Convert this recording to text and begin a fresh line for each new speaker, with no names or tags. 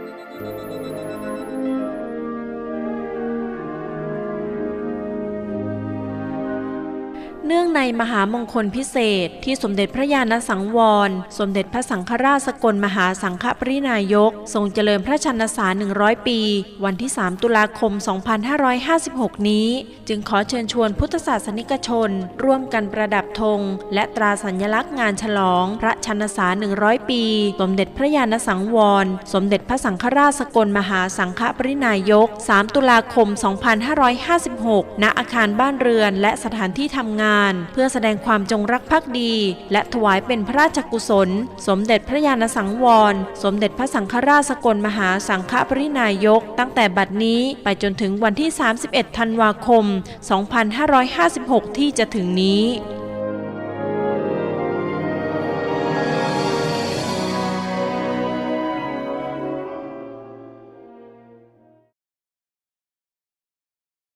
Müzik เนื่องในมหามงคลพิเศษ ที่สมเด็จพระญาณสังวร สมเด็จพระสังฆราชสกลมหาสังฆปรินายก ทรงเจริญพระชนสาร100 ปี วันที่ 3 ตุลาคม 2556 นี้ จึงขอเชิญชวนพุทธศาสนิกชน ร่วมกันประดับธง และตราสัญลักษณ์งานฉลอง พระชนสาร100 ปี สมเด็จพระญาณสังวร สมเด็จพระสังฆราชสกลมหาสังฆปรินายก 3 ตุลาคม 2556 ณ อาคารบ้านเรือนและสถานที่ทำงานาน เพื่อแสดงความจงรักภักดี และถวายเป็นพระราชกุศล สมเด็จพระญาณสังวร สมเด็จพระสังฆราชสกลมหาสังฆปรินายก ตั้งแต่บัดนี้ไปจนถึงวันที่ 31 ธันวาคม 2556 ที่จะถึงนี้